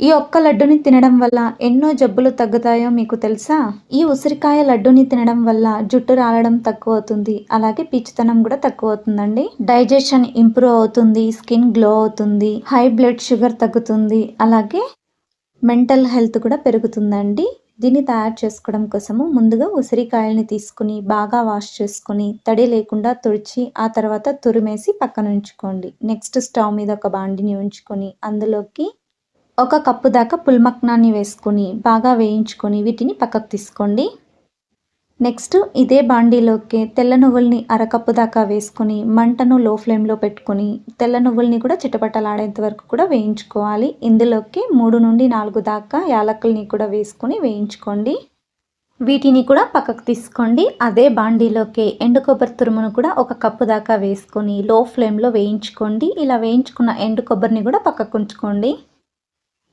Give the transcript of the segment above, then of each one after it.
ఈ ఒక్క లడ్డుని తినడం వల్ల ఎన్నో జబ్బులు తగ్గుతాయో మీకు తెలుసా? ఈ ఉసిరికాయ లడ్డుని తినడం వల్ల జుట్టు రాలడం తక్కువ అవుతుంది అలాగే పీచుతనం కూడా తక్కువ అవుతుందండి డైజెషన్ ఇంప్రూవ్ అవుతుంది స్కిన్ గ్లో అవుతుంది హై బ్లడ్ షుగర్ తగ్గుతుంది అలాగే మెంటల్ హెల్త్ కూడా పెరుగుతుందండి. దీన్ని తయారు చేసుకోవడం కోసము ముందుగా ఉసిరికాయల్ని తీసుకుని బాగా వాష్ చేసుకుని తడి లేకుండా తుడిచి ఆ తర్వాత తురిమేసి పక్కన ఉంచుకోండి. నెక్స్ట్ స్టవ్ మీద ఒక బాండిని ఉంచుకొని అందులోకి ఒక కప్పు దాకా పుల్మక్నాన్ని వేసుకొని బాగా వేయించుకొని వీటిని పక్కకు తీసుకోండి. నెక్స్ట్ ఇదే బాండీలోకి తెల్ల నువ్వుల్ని అరకప్పు దాకా వేసుకొని మంటను లో ఫ్లేమ్లో పెట్టుకొని తెల్ల నువ్వుల్ని కూడా చిటపటలాడేంత వరకు కూడా వేయించుకోవాలి. ఇందులోకి మూడు నుండి నాలుగు దాకా యాలకుల్ని కూడా వేసుకొని వేయించుకోండి. వీటిని కూడా పక్కకు తీసుకోండి. అదే బాండీలోకి ఎండు కొబ్బరి తురుమును కూడా ఒక కప్పు దాకా వేసుకొని లో ఫ్లేమ్లో వేయించుకోండి. ఇలా వేయించుకున్న ఎండు కొబ్బరిని కూడా పక్కకు ఉంచుకోండి.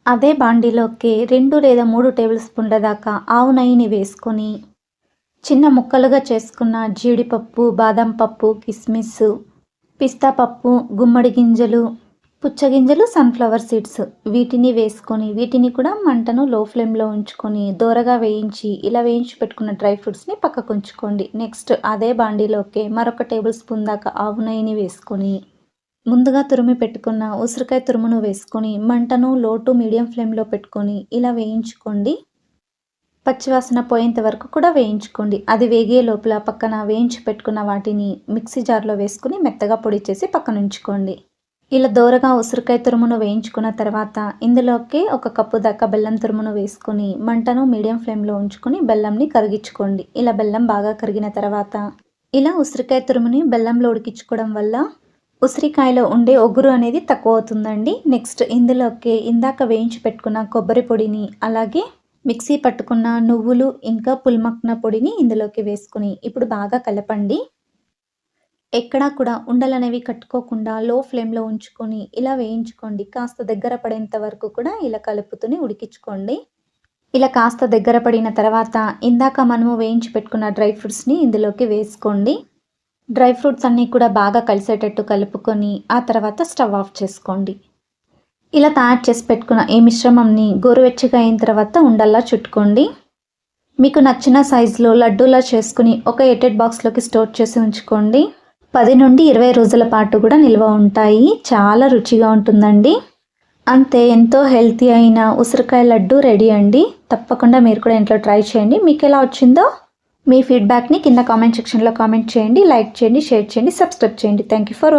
అదే బాండీలోకి రెండు లేదా మూడు టేబుల్ స్పూన్ల దాకా ఆవు నెయ్యిని వేసుకొని చిన్న ముక్కలుగా చేసుకున్న జీడిపప్పు బాదం పప్పు కిస్మిస్ పిస్తా పప్పు గుమ్మడి గింజలు పుచ్చగింజలు సన్ఫ్లవర్ సీడ్స్ వీటిని వేసుకొని వీటిని కూడా మంటను లో ఫ్లేమ్లో ఉంచుకొని దోరగా వేయించి ఇలా వేయించి పెట్టుకున్న డ్రై ఫ్రూట్స్ని పక్కకు ఉంచుకోండి. నెక్స్ట్ అదే బాండీలోకి మరొక టేబుల్ స్పూన్ దాకా ఆవు నెయ్యిని వేసుకొని ముందుగా తురిమి పెట్టుకున్న ఉసిరికాయ తురుమును వేసుకొని మంటను లోటు మీడియం ఫ్లేమ్లో పెట్టుకొని ఇలా వేయించుకోండి. పచ్చివాసన పోయేంత వరకు కూడా వేయించుకోండి. అది వేగే లోపల పక్కన వేయించి పెట్టుకున్న వాటిని మిక్సీ జార్లో వేసుకుని మెత్తగా పొడి చేసి పక్కన ఉంచుకోండి. ఇలా దోరగా ఉసిరికాయ తురుమును వేయించుకున్న తర్వాత ఇందులోకి ఒక కప్పు దాకా బెల్లం తురుమును వేసుకొని మంటను మీడియం ఫ్లేమ్లో ఉంచుకొని బెల్లంని కరిగించుకోండి. ఇలా బెల్లం బాగా కరిగిన తర్వాత ఇలా ఉసిరికాయ తురుముని బెల్లంలో ఉడికించుకోవడం వల్ల ఉసిరికాయలో ఉండే ఒగురు అనేది తక్కువ అవుతుందండి నెక్స్ట్ ఇందులోకి ఇందాక వేయించి పెట్టుకున్న కొబ్బరి పొడిని అలాగే మిక్సీ పట్టుకున్న నువ్వులు ఇంకా పుల్మక్న పొడిని ఇందులోకి వేసుకుని ఇప్పుడు బాగా కలపండి. ఎక్కడా కూడా ఉండలనేవి కట్టుకోకుండా లో ఫ్లేమ్లో ఉంచుకొని ఇలా వేయించుకోండి. కాస్త దగ్గర పడేంత వరకు కూడా ఇలా కలుపుతూనే ఉడికించుకోండి. ఇలా కాస్త దగ్గర పడిన తర్వాత ఇందాక మనము వేయించి పెట్టుకున్న డ్రై ఫ్రూట్స్ని ఇందులోకి వేసుకోండి. డ్రై ఫ్రూట్స్ అన్నీ కూడా బాగా కలిసేటట్టు కలుపుకొని ఆ తర్వాత స్టవ్ ఆఫ్ చేసుకోండి. ఇలా తయారు చేసి పెట్టుకున్న ఈ మిశ్రమంని గోరువెచ్చగా అయిన తర్వాత ఉండల్లా చుట్టుకోండి. మీకు నచ్చిన సైజులో లడ్డూలా చేసుకుని ఒక ఎయిటెడ్ బాక్స్లోకి స్టోర్ చేసి ఉంచుకోండి. పది నుండి ఇరవై రోజుల పాటు కూడా నిల్వ ఉంటాయి. చాలా రుచిగా ఉంటుందండి. అంతే ఎంతో హెల్తీ అయిన ఉసిరికాయ లడ్డు రెడీ అండి. తప్పకుండా మీరు కూడా ఇంట్లో ట్రై చేయండి. మీకు ఎలా వచ్చిందో మీ ఫీడ్బ్యాక్ని కింద కామెంట్ సెక్షన్లో కామెంట్ చేయండి లైక్ చేయండి షేర్ చేయండి సబ్స్క్రైబ్ చేయండి. Thank you for